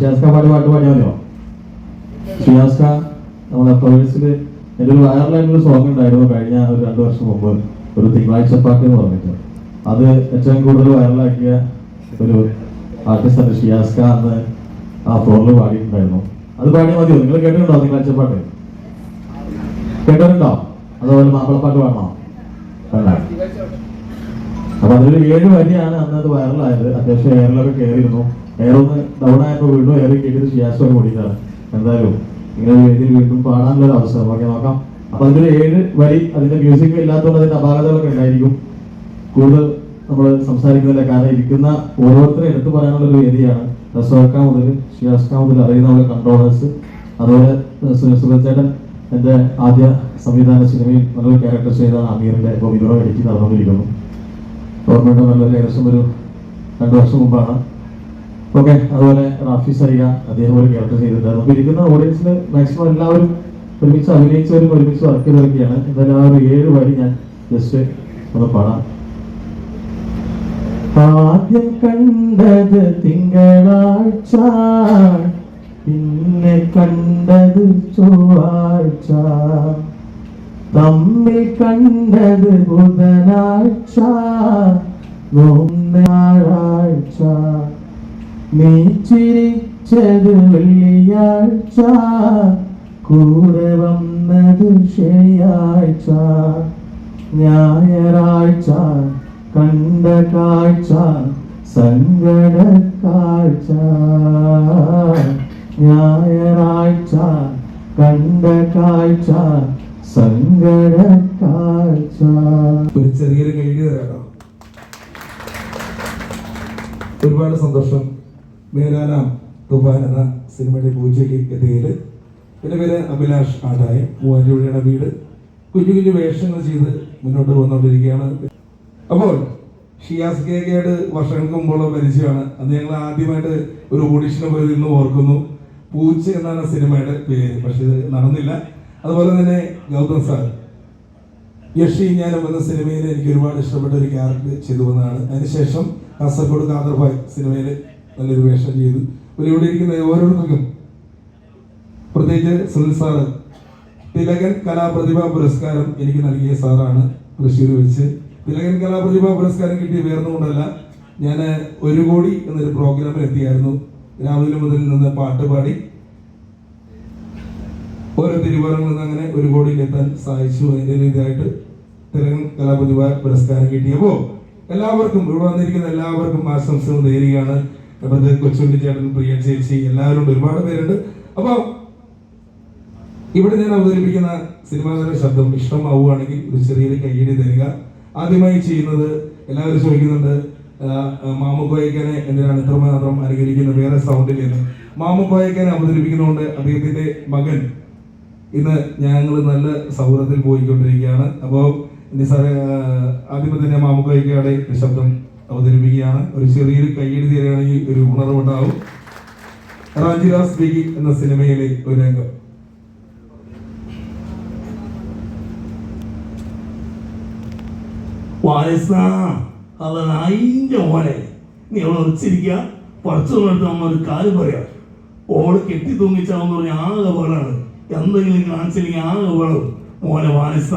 പാട്ട് ഷിയാസ്ക പാടി പാട്ട് പാടിയാൽ മതിയോ ഷിയാസ്ക നമ്മളെ പ്രവേശിൽ എന്റെ ഒരു വയറിലായിട്ടൊരു സോങ് ഉണ്ടായിരുന്നു കഴിഞ്ഞ ഒരു രണ്ടു വർഷം മുമ്പ്. ഒരു തിങ്കളാഴ്ച പാട്ട് എന്ന് പറഞ്ഞിട്ട്. അത് ഏറ്റവും കൂടുതൽ വൈറലാക്കിയ ഒരു ആർട്ടിസ്റ്റാണ് ഷിയാസ്ക എന്ന് ആ ഫ്ലോറിൽ പാടിയിട്ടുണ്ടായിരുന്നു. അത് പാടിയാൽ മതിയോ? നിങ്ങൾ കേട്ടിട്ടുണ്ടോ തിങ്കളാഴ്ച പാട്ട്? കേട്ടിട്ടുണ്ടോ? അതുപോലെ മാപ്പിളപ്പാട്ട് പാടണോ? വേണ്ട. അപ്പൊ അതിലൊരു ഏഴ് വരിയാണ് അത് വൈറലായത് അത്യാവശ്യം എയറിലൊക്കെ കയറിയിരുന്നു എയർ ഒന്ന് ഡൗൺ ആയപ്പോൾ വീണ്ടും എയർ കേട്ടിട്ട് ഷിയാസോട് കൂടിയിട്ടാണ് എന്തായാലും ഇങ്ങനെ വേദിയിൽ വീണ്ടും പാടാനുള്ള ഒരു അവസരം. ഓക്കെ നോക്കാം. അപ്പൊ അതിന്റെ ഏഴ് വരി അതിന്റെ മ്യൂസിക് ഇല്ലാത്തതുകൊണ്ട് അതിന്റെ അപാകതകളൊക്കെ ഉണ്ടായിരിക്കും. കൂടുതൽ നമ്മൾ സംസാരിക്കുന്നില്ല കാരണം ഇരിക്കുന്ന ഓരോരുത്തരും എടുത്തു പറയാനുള്ള ഒരു വേദിയാണ്. റസോക്ക മുതൽ ഷിയാസ്ക മുതൽ അറിയുന്ന നമ്മുടെ കൺട്രോളേഴ്സ് അതുപോലെ സുരേഷേട്ടൻ എന്റെ ആദ്യ സംവിധാന സിനിമയിൽ നല്ലൊരു ക്യാരക്ടർ ചെയ്താണ് അമീറിന്റെ ഇപ്പോൾ വിതറോ എഡിറ്റ് നടന്നുകൊണ്ടിരിക്കുന്നു. ഓർമ്മയുടെ നല്ലൊരു ഏകദേശം ഒരു രണ്ടു വർഷം മുമ്പാണ്. ഓക്കെ അതുപോലെ റാഫി സരിക അദ്ദേഹം ഒരു ക്യാരക്ടർ ചെയ്തിട്ടുണ്ടായിരുന്നു. അപ്പൊ ഇരിക്കുന്ന ഓഡിയൻസിൽ മാക്സിമം എല്ലാവരും ഒരുമിച്ച് അഭിനയിച്ചവരും ഒരുമിച്ച് വർക്ക് ചെയ്തവരൊക്കെയാണ്. എന്തായാലും ആ ഒരു ഏഴ് വരി ഞാൻ ജസ്റ്റ് ഒന്ന് പാടാം. ആദ്യം കണ്ടത് തിങ്കളാഴ്ച പിന്നെ കണ്ടത് ചൊവ്വാഴ്ച. തമ്മിൽ കണ്ടത് ബുധനാഴ്ച ഞായറാഴ്ച. നീ ചിരിച്ചത് വെള്ളിയാഴ്ച കൂടെ വന്നത് ശനിയാഴ്ച ഞായറാഴ്ച കണ്ട കാഴ്ച സങ്കട ഞായറാഴ്ച കണ്ട കാഴ്ച സങ്കട ഒരു ചെറിയൊരു കഴുകി തരാം ഒരുപാട് സന്തോഷം. മേരാനാം തുഫാൻ എന്ന സിനിമയുടെ പൂജയ്ക്ക് എത്തിയതിൽ എന്റെ പേര് അഭിലാഷ് ആദായം മൂവായിരം വീട്. കുഞ്ഞു കുഞ്ഞു വേഷങ്ങൾ ചെയ്ത് മുന്നോട്ട് വന്നുകൊണ്ടിരിക്കുകയാണ് അപ്പോൾ ഷിയാസ് കേക്കയുടെ വർഷങ്ങൾക്ക് മുമ്പുള്ള പരിചയമാണ്. അന്ന് ഞങ്ങൾ ആദ്യമായിട്ട് ഒരു ഓഡിഷന് പോയത് ഇന്ന് ഓർക്കുന്നു. പൂച്ച എന്നാണ് സിനിമയുടെ പേര് പക്ഷെ ഇത് നടന്നില്ല. അതുപോലെ തന്നെ ഗൗതം സാർ യഷി ഞാനും എന്ന സിനിമയിൽ എനിക്ക് ഒരുപാട് ഇഷ്ടപ്പെട്ട ഒരു ക്യാരക്ടർ ചെയ്തു വന്നതാണ് അതിനുശേഷം കാസർഗോഡ് കാദർഭായ് സിനിമയിൽ നല്ലൊരു വേഷം ചെയ്തു. ഒരു ഇവിടെ ഇരിക്കുന്ന ഓരോരുത്തർക്കും പ്രത്യേകിച്ച് സുനിൽ സാറ് തിലകൻ കലാപ്രതിഭ പുരസ്കാരം എനിക്ക് നൽകിയ സാറാണ് തൃശ്ശൂർ വെച്ച്. തിലകൻ കലാപ്രതിഭ പുരസ്കാരം കിട്ടിയ വേർന്നുകൊണ്ടല്ല ഞാൻ ഒരു കോടി എന്നൊരു പ്രോഗ്രാമിൽ എത്തിയായിരുന്നു. രാവിലെ മുതൽ നിന്ന് പാട്ട് പാടി ഓരോ തിരുവോരങ്ങളിൽ നിന്ന് അങ്ങനെ ഒരു കോടിയിൽ എത്താൻ സഹായിച്ചു അതിന്റെ രീതിയായിട്ട് തിലകൻ കലാപ്രതിഭ പുരസ്കാരം കിട്ടിയപ്പോ എല്ലാവർക്കും ഇവിടെ വന്നിരിക്കുന്ന എല്ലാവർക്കും ആശംസകൾ നേരുകയാണ്. നമ്മുടെ കൊച്ചുണ്ടി ചേട്ടൻ പ്രിയ ചേച്ചി എല്ലാവരും ഒരുപാട് പേരുണ്ട്. അപ്പോൾ ഇവിടെ ഞാൻ അവതരിപ്പിക്കുന്ന സിനിമാകാരുടെ ശബ്ദം ഇഷ്ടമാവുകയാണെങ്കിൽ ഒരു ചെറിയൊരു കയ്യടി തരിക. ആദ്യമായി ചെയ്യുന്നത് എല്ലാവരും ചോദിക്കുന്നുണ്ട് മാമുക്കോയക്കനെ എന്തിനാണ് ഇത്രമാത്രം അനുകരിക്കുന്നത്? വേറെ സൗണ്ടിൽ എന്ന്. മാമുക്കോയക്കനെ അവതരിപ്പിക്കുന്നതുകൊണ്ട് അദ്ദേഹത്തിന്റെ മകൻ ഇന്ന് ഞങ്ങൾ നല്ല സൗഹൃദത്തിൽ പോയിക്കൊണ്ടിരിക്കുകയാണ്. അപ്പോൾ നിസാറെ ആദ്യമേ തന്നെ മാമുക്കോയക്കയുടെ ശബ്ദം അവതരിപ്പിക്കുകയാണ്. ഒരു ചെറിയൊരു കയ്യടി തരികയാണെങ്കിൽ ഒരു ഉണർവുണ്ടാവും. റാഞ്ചിരാസ് ബേഗി എന്ന സിനിമയിലെ ഒരു രംഗം വായസ നീ അവളെ ഉറച്ചിരിക്കുക. പറിച്ചോട്ട് നമ്മ ഒരു കാര്യം പറയാം. ഓൾ കെട്ടി തൂങ്ങിച്ചാവെന്ന് പറഞ്ഞ ആകെ വേളാണ് എന്തെങ്കിലും കാണിച്ചില്ലെങ്കിൽ ആകെ വേളം മോനെ വായസ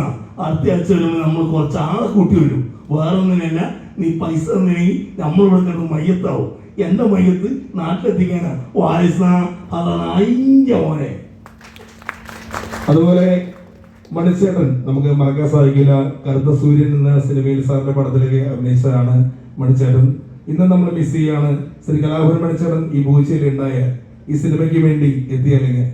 വരുമ്പോൾ നമ്മൾ കുറച്ച് ആളെ കൂട്ടി വരും വേറെ ഒന്നിനല്ല നീ പൈസ നീ നമ്മളിവിടെ കിടന്ന് മയ്യത്താവും. എന്റെ മയ്യത്ത് നാട്ടിലെത്തിക്കാനാ. വാരിസ അതാണ് മോനെ. അതുപോലെ മണിച്ചേട്ടൻ നമുക്ക് മറക്കാൻ സാധിക്കില്ല. കറുത്ത സൂര്യൻ എന്ന സിനിമയിൽ സാറിന്റെ പടത്തിലേക്ക് അഭിനയിച്ചതാണ് മണിച്ചേട്ടൻ. ഇന്ന് നമ്മൾ മിസ് ചെയ്യാണ്. ശ്രീ കലാഭവൻ മണിച്ചേട്ടൻ ഈ പൂച്ചയിൽ ഉണ്ടായ ഈ സിനിമയ്ക്ക് വേണ്ടി എത്തിയല്ലെങ്കിൽ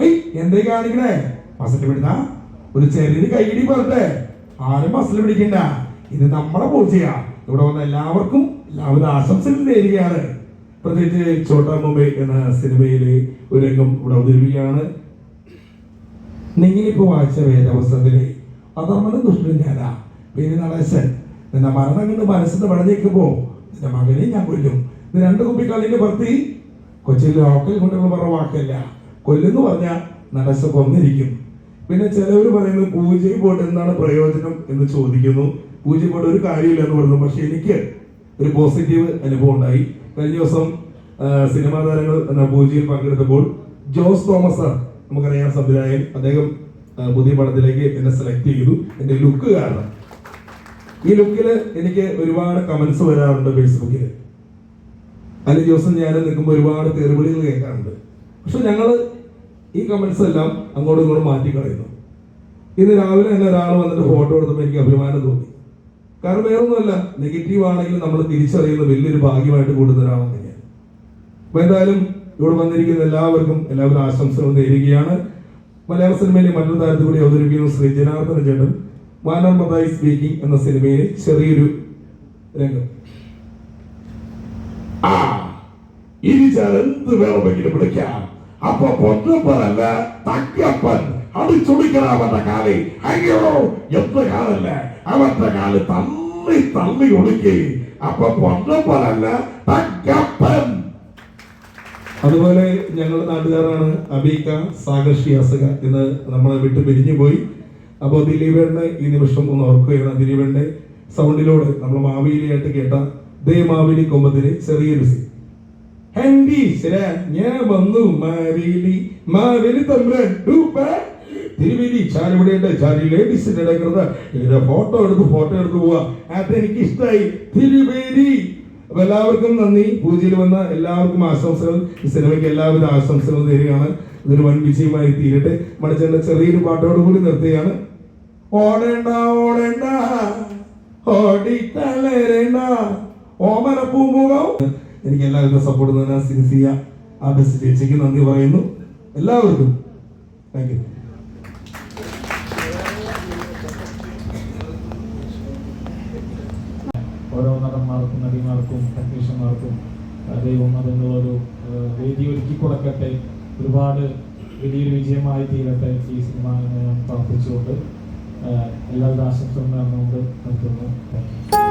ഹേയ് എന്തേ കാണിക്കണേ? മസിൽ പിടുന്ന ഒരു ചെറിയ കൈയിടി പറട്ടെ ആരും മസിൽ പിടിക്കണ്ട. ഇത് നമ്മളെ പൂച്ചയാ ഇവിടെ വന്ന എല്ലാവർക്കും എല്ലാവിധ ആശംസകൾ നേരുകയാണ്. പ്രത്യേകിച്ച് ചോട്ടാ മുംബൈ എന്ന സിനിമയിലെ ഒരു രംഗം ഇവിടെ അവതരിപ്പിക്കുകയാണ്. നിങ്ങളിപ്പോ വായിച്ച വേദപുസ്തകത്തിലെ അധർമ്മനും ദുഷ്ടനും ഞാനാ. പേര് നടേശൻ. നിന്റെ മരണം കണ്ട് മനസ്സിന് പടഞ്ഞേക്കുമ്പോ നിന്റെ മകനെ ഞാൻ കൊല്ലും. ഇത് രണ്ട് കുപ്പിക്കള്ളിന്റെ ഭർത്തി. കൊച്ചിയിൽ ലോക്കൽ കൊണ്ടുള്ള പറഞ്ഞ വാക്കല്ല. കൊല്ലെന്ന് പറഞ്ഞാൽ നടശ കൊന്നിരിക്കും പിന്നെ ചിലവർ പറയുന്നത് പൂജയിൽ പോട്ട് എന്താണ് പ്രയോജനം എന്ന് ചോദിക്കുന്നു. പൂജയിൽ പോയിട്ട് ഒരു കാര്യമില്ല എന്ന് പറഞ്ഞു പക്ഷെ എനിക്ക് ഒരു പോസിറ്റീവ് അനുഭവം ഉണ്ടായി. കഴിഞ്ഞ ദിവസം സിനിമാ താരങ്ങൾ എന്ന പൂജയിൽ പങ്കെടുത്തപ്പോൾ ജോസ് തോമസ് സാർ നമുക്കറിയാം സംവിധായകൻ അദ്ദേഹം പുതിയ പടത്തിലേക്ക് എന്നെ സെലക്ട് ചെയ്തു. എന്റെ ലുക്ക് കാരണം. ഈ ലുക്കിൽ എനിക്ക് ഒരുപാട് കമന്റ്സ് വരാറുണ്ട് ഫേസ്ബുക്കിൽ അതിൽ ദിവസം ഞാൻ നിൽക്കുമ്പോൾ ഒരുപാട് തെറിവിളികൾ കേൾക്കാറുണ്ട്. പക്ഷെ ഞങ്ങൾ ഈ കമന്റ്സ് എല്ലാം അങ്ങോട്ടും ഇങ്ങോട്ടും മാറ്റി കളയുന്നു ഇന്ന് രാവിലെ തന്നെ ഒരാൾ വന്നിട്ട് ഫോട്ടോ എടുത്തപ്പോൾ എനിക്ക് അഭിമാനം തോന്നി. കാരണം വേറൊന്നുമല്ല നെഗറ്റീവ് ആണെങ്കിലും നമ്മൾ തിരിച്ചറിയുന്ന വലിയൊരു ഭാഗ്യമായിട്ട് ഒരാളാണ് ഞാൻ അപ്പൊ എന്തായാലും ഇവിടെ വന്നിരിക്കുന്ന എല്ലാവർക്കും എല്ലാവരും ആശംസകൾ നേരുകയാണ്. മലയാള സിനിമയിലെ മറ്റൊരു താരത്തിൽ കൂടി അവതരിപ്പിക്കുന്ന ശ്രീ ജനാർദ്ദന ചേട്ടൻ മാനർമതായി സ്പീക്കിംഗ് എന്ന സിനിമയിലെ ചെറിയൊരു രംഗം. ഇനി എന്ത് വേണമെങ്കിലും വിളിക്കാം. അപ്പൊ പൊന്നപ്പനല്ല തക്കപ്പൻ അടിച്ചുടിക്കണ അവന്റെ കാലേ അയ്യോ എന്ത് കാലല്ല? അവന്റെ കാൽ തള്ളി തള്ളി ഒടുക്കി അപ്പൊ പൊന്നപ്പോലല്ല തക്കപ്പൻ അതുപോലെ ഞങ്ങളുടെ നാട്ടുകാരാണ് അബീക്ക സാഗർ ഷിയാസക ഇന്ന് നമ്മളെ വിട്ട് പിരിഞ്ഞു പോയി. അപ്പോൾ ദിലീപേണ്ണെ ഈ നിമിഷം ഒന്ന് ഓർക്കുകയാണ് ദിലീപേണ്ണെ സൗണ്ടിലൂടെ നമ്മൾ മാവേലിയായിട്ട് കേട്ട ദേ മാവേലി കൊമ്പത്തിന് ചെറിയൊരു ഞാൻ വന്നു മാവേലി മാവേലി തമ്പ്രൻ തിരുവേലി ചാരിവിടെയുണ്ട് ചാരി ലേഡീസിന്റെ ഇടയ്ക്കുന്നത് ഇതിന്റെ ഫോട്ടോ എടുത്ത് ഫോട്ടോ എടുത്ത് പോവാ. അതെനിക്ക് ഇഷ്ടമായി തിരുവേലി. അപ്പൊ എല്ലാവർക്കും നന്ദി. പൂജയിൽ വന്ന എല്ലാവർക്കും ആശംസകൾ. ഈ സിനിമയ്ക്ക് എല്ലാവിധ ആശംസകൾ നേരുകയാണ് ഇതൊരു വൻ വിജയമായി തീരട്ടെ. മണിച്ചേട്ട ചെറിയൊരു പാട്ടോട് കൂടി നിർത്തുകയാണ്. ഓടേണ്ട ഓടേണ്ട. ഓമന പൂമുഖം എനിക്ക് എല്ലാവരുടെ സപ്പോർട്ട് തന്നെ സിൻസിയ. ആർട്ടിസ്റ്റ് ചേച്ചിക്ക് നന്ദി പറയുന്നു. എല്ലാവർക്കും. താങ്ക് യു ഓരോ നടന്മാർക്കും നടിമാർക്കും ടെക്നീഷ്യന്മാർക്കും ദൈവം അതിനുള്ളൊരു വേദി ഒരുക്കി കൊടുക്കട്ടെ. ഒരുപാട് വലിയൊരു വിജയമായി തീരട്ടെ ഈ സിനിമ ഞാൻ പ്രാർത്ഥിച്ചുകൊണ്ട് എല്ലാവരുടെ ആശംസകളും നേർന്നുകൊണ്ട് നിർത്തുന്നു. Thank you